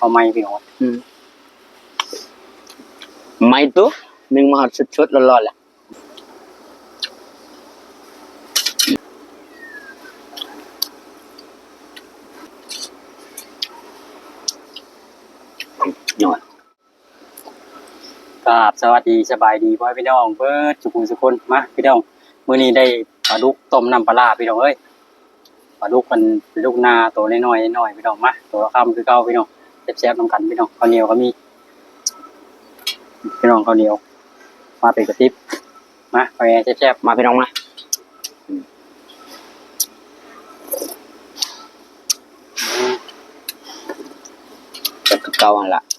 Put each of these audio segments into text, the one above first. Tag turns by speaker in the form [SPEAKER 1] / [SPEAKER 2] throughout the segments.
[SPEAKER 1] เอาไม้พี่น้อง
[SPEAKER 2] ไม่ตัวหนึ่งมาหอดชุดๆร้อนๆแหละหน่อย
[SPEAKER 1] ครับสวัสดีสบายดีพ่อพี่น้องเบิดสุขุมสุคนมาพี่น้องมื้อนี้ได้ปลาดุกต้มน้ำปลาร้าพี่น้องเอ้ยปลาดุกมันเป็นลูกนาตัวน้อยๆน้อยๆพี่น้องมาตัวละคำคือเก่าพี่น้อง แซ่บๆนำกันพี่น้องข้าวเหนียวก็มีพี่น้องข้าวเหนียว มาเป็นกระติบมาไปแซ่บ
[SPEAKER 2] มาพี่น้องมาจะคือเก่าหันละ
[SPEAKER 1] ๆ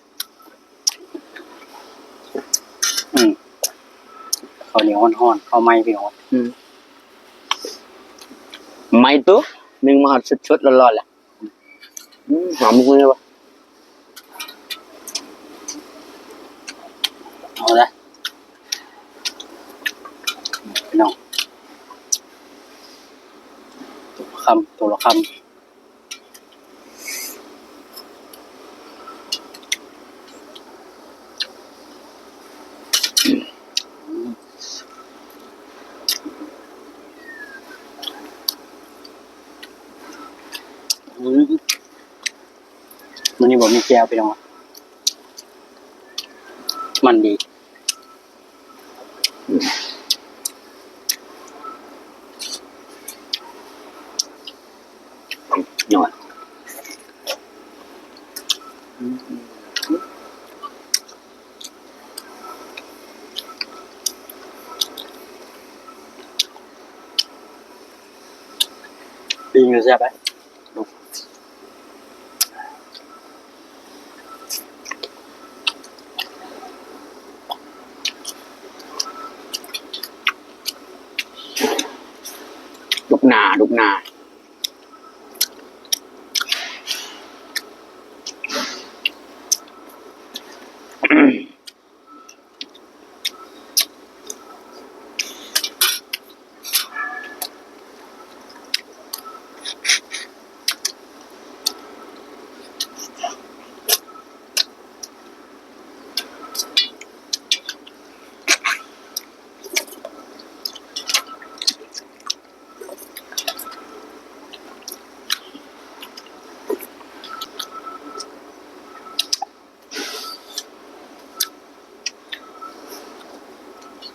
[SPEAKER 1] อืมข้าวเหนียวห่อนๆข้าวไหม้พี่น้อง
[SPEAKER 2] ไม่ตัวหนึ่งมาหอดชุดๆร้อนๆแหละอืมหอมมือเลยวะ
[SPEAKER 1] เอาละพี่น้องตัวละคำตัวละคำมันนี่บอกมีแก้วไปลองอะมันดี
[SPEAKER 2] หน่อย
[SPEAKER 1] ดีอยู่ใช่ไหม
[SPEAKER 2] ลูกนาลูกนา
[SPEAKER 1] นะครั บและ
[SPEAKER 2] งานตัวใหญ่แล้วเหรอมันเห็นด่าอืม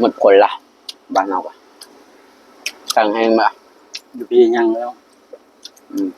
[SPEAKER 2] หมดผลละบ้านเราอะสั่งให้มา
[SPEAKER 1] อยู่พี่ยังแล้ว
[SPEAKER 2] อืม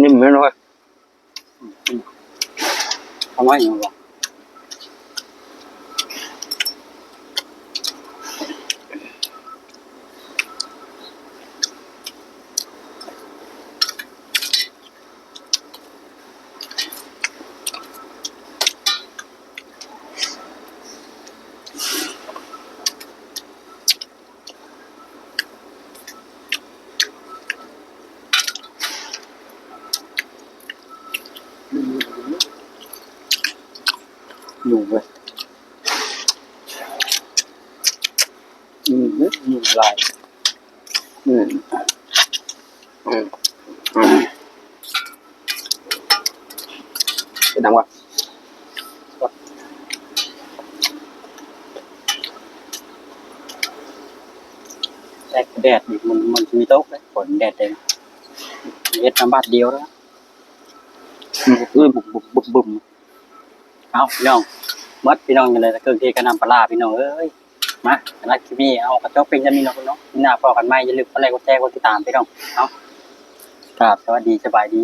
[SPEAKER 2] นิ่มไหมน้อย
[SPEAKER 1] ทำไมอย่างนี้อก อยู่เว้ยอืมอยู่หลาย
[SPEAKER 2] อืมอืมอืมเป็น ดังวะ
[SPEAKER 1] แดดแดดนี่มันมันมีตกเลยฝนแดดเองเฮ็ดน้ำบาด เอาพี่น้องมัดพี่น้องกันเลยตะเกิงเทกันนำปลาพี่น้องเอ้ยมาลักคลิปนี้เอากระจกเป็นยันนี่เนาะพี่น้องนี่หน้าพอกันไหมอย่าลืมกดไลค์กดแชร์กดติดตามพี่น้องเอาครับสวัสดีสบายดี